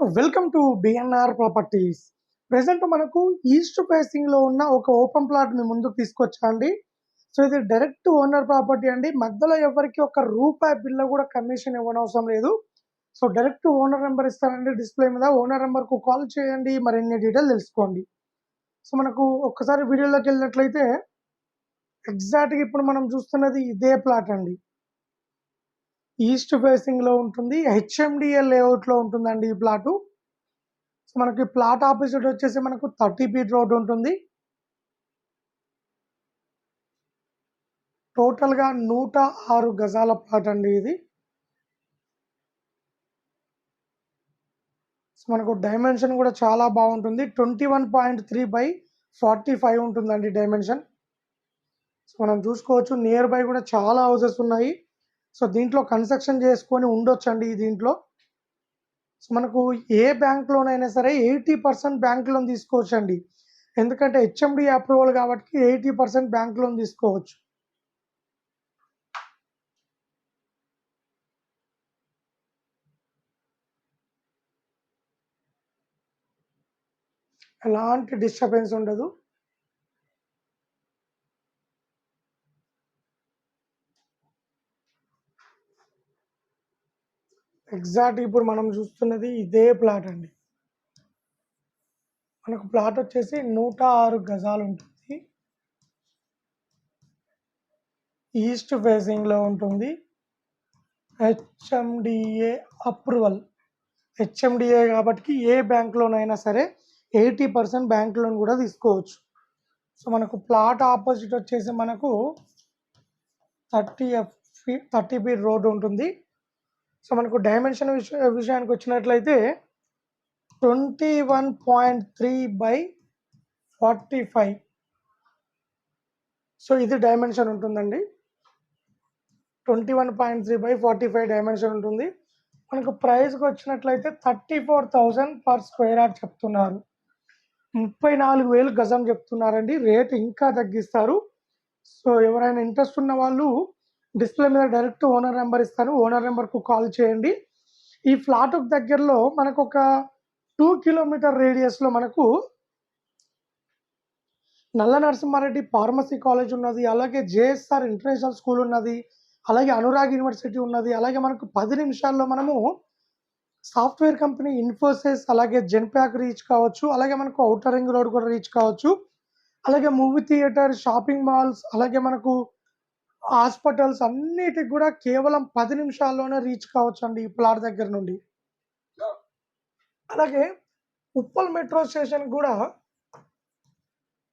Welcome to BNR properties present మనకు east ఫేసింగ్లో ఉన్న ఒక ఓపెన్ ప్లాట్ మీ ముందుకు తీసుకొచ్చా అండి? సో ఇది డైరెక్ట్ ఓనర్ ప్రాపర్టీ అండి. మధ్యలో ఎవరికి ఒక రూపాయి బిల్ల కూడా కమిషన్ ఇవ్వనవసరం లేదు. సో డైరెక్ట్ ఓనర్ నెంబర్ ఇస్తానండి డిస్ప్లే మీద. ఓనర్ నెంబర్కు కాల్ చేయండి. మరిన్ని డీటెయిల్ తెలుసుకోండి. సో మనకు ఒక్కసారి వీడియోలోకి వెళ్ళినట్లయితే ఎగ్జాక్ట్గా ఇప్పుడు మనం చూస్తున్నది ఇదే ప్లాట్ అండి. ఈస్ట్ ఫేసింగ్లో ఉంటుంది హెచ్ఎండిఎల్ లేఅవుట్లో ఉంటుందండి ఈ ప్లాటు. సో మనకి ప్లాట్ ఆపోజిట్ వచ్చేసి మనకు థర్టీ ఫీట్ రోడ్ ఉంటుంది. టోటల్గా నూట ఆరు గజాల ప్లాట్ అండి ఇది. సో మనకు డైమెన్షన్ కూడా చాలా బాగుంటుంది. Twenty one point three by forty five ఉంటుందండి డైమెన్షన్. సో మనం చూసుకోవచ్చు నియర్ బై కూడా చాలా హౌసెస్ ఉన్నాయి. సో దీంట్లో కన్స్ట్రక్షన్ చేసుకొని ఉండొచ్చండి దీంట్లో. సో మనకు ఏ బ్యాంక్ లోన్ అయినా సరే ఎయిటీ పర్సెంట్ బ్యాంక్ లోన్ తీసుకోవచ్చు అండి ఎందుకంటే హెచ్ఎండి అప్రూవల్ కాబట్టి ఎయిటీ పర్సెంట్ బ్యాంక్ లోన్ తీసుకోవచ్చు. ఎలాంటి డిస్టర్బెన్స్ ఉండదు. ఎగ్జాక్ట్ ఇప్పుడు మనం చూస్తున్నది ఇదే ప్లాట్ అండి. మనకు ప్లాట్ వచ్చేసి నూట ఆరు గజాలు ఉంటుంది. ఈస్ట్ ఫేసింగ్లో ఉంటుంది. HMDA approval. హెచ్ఎండిఏ కాబట్టి ఏ బ్యాంక్ లోన్ అయినా సరే ఎయిటీ పర్సెంట్ బ్యాంక్ లోన్ కూడా తీసుకోవచ్చు. సో మనకు ప్లాట్ ఆపోజిట్ వచ్చేసి మనకు thirty fee thirty feet road ఉంటుంది. సో మనకు డైమెన్షన్ విషయ విషయానికి వచ్చినట్లయితే twenty one point three by forty five. So ఇది డైమెన్షన్ ఉంటుందండి. Twenty one point three by forty five dimension ఉంటుంది. మనకు ప్రైస్కి వచ్చినట్లయితే thirty four thousand per square yard చెప్తున్నారు. ముప్పై నాలుగు వేలు గజం చెప్తున్నారండి. రేట్ ఇంకా తగ్గిస్తారు. సో ఎవరైనా ఇంట్రెస్ట్ ఉన్న వాళ్ళు డిస్ప్లే మీద డైరెక్ట్ ఓనర్ నెంబర్ ఇస్తాను. ఓనర్ నెంబర్కు కాల్ చేయండి. ఈ ఫ్లాట్ దగ్గరలో మనకు ఒక టూ కిలోమీటర్ రేడియస్లో మనకు నల్ల నరసింహారెడ్డి ఫార్మసీ కాలేజ్ ఉన్నది. అలాగే జేఎస్ఆర్ ఇంటర్నేషనల్ స్కూల్ ఉన్నది. అలాగే అనురాగ్ యూనివర్సిటీ ఉన్నది. అలాగే మనకు పది నిమిషాల్లో మనము సాఫ్ట్వేర్ కంపెనీ ఇన్ఫోసిస్ అలాగే జెన్ప్యాక్ రీచ్ కావచ్చు. అలాగే మనకు అవుటర్ రింగ్ రోడ్ కూడా రీచ్ కావచ్చు. అలాగే మూవీ థియేటర్ షాపింగ్ మాల్స్ అలాగే మనకు హాస్పిటల్స్ అన్నిటికి కూడా కేవలం పది నిమిషాల్లోనే రీచ్ కావచ్చు అండి ఈ ప్లాట్ దగ్గర నుండి. అలాగే ఉప్పల్ మెట్రో స్టేషన్ కూడా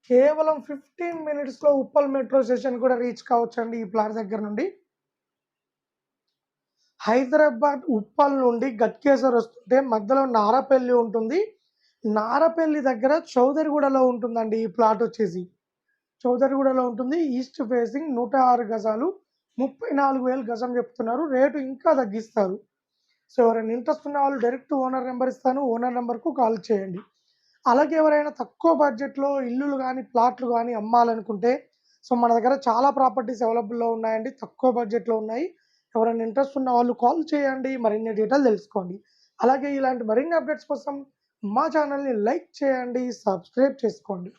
కేవలం ఫిఫ్టీన్ మినిట్స్లో ఉప్పల్ మెట్రో స్టేషన్ కూడా రీచ్ కావచ్చు అండి ఈ ప్లాట్ దగ్గర నుండి. హైదరాబాద్ ఉప్పల్ నుండి గట్కేసర్ వస్తుంటే మధ్యలో నారపల్లి ఉంటుంది. నారపల్లి దగ్గర చౌదరిగూడలో ఉంటుందండి ఈ ప్లాట్ వచ్చేసి. చౌదరిగూడలో ఉంటుంది. ఈస్ట్ ఫేసింగ్ నూట ఆరు గజాలు ముప్పై నాలుగు వేలు గజం చెప్తున్నారు. రేటు ఇంకా తగ్గిస్తారు. సో ఎవరైనా ఇంట్రెస్ట్ ఉన్న వాళ్ళు డైరెక్ట్ ఓనర్ నెంబర్ ఇస్తాను. ఓనర్ నెంబర్కు కాల్ చేయండి. అలాగే ఎవరైనా తక్కువ బడ్జెట్లో ఇల్లులు కానీ ప్లాట్లు కానీ అమ్మాలనుకుంటే సో మన దగ్గర చాలా ప్రాపర్టీస్ అవైలబుల్లో ఉన్నాయండి. తక్కువ బడ్జెట్లో ఉన్నాయి. ఎవరైనా ఇంట్రెస్ట్ ఉన్న వాళ్ళు కాల్ చేయండి. మరిన్ని డీటెయిల్ తెలుసుకోండి. అలాగే ఇలాంటి మరిన్ని అప్డేట్స్ కోసం మా ఛానల్ని లైక్ చేయండి సబ్స్క్రైబ్ చేసుకోండి.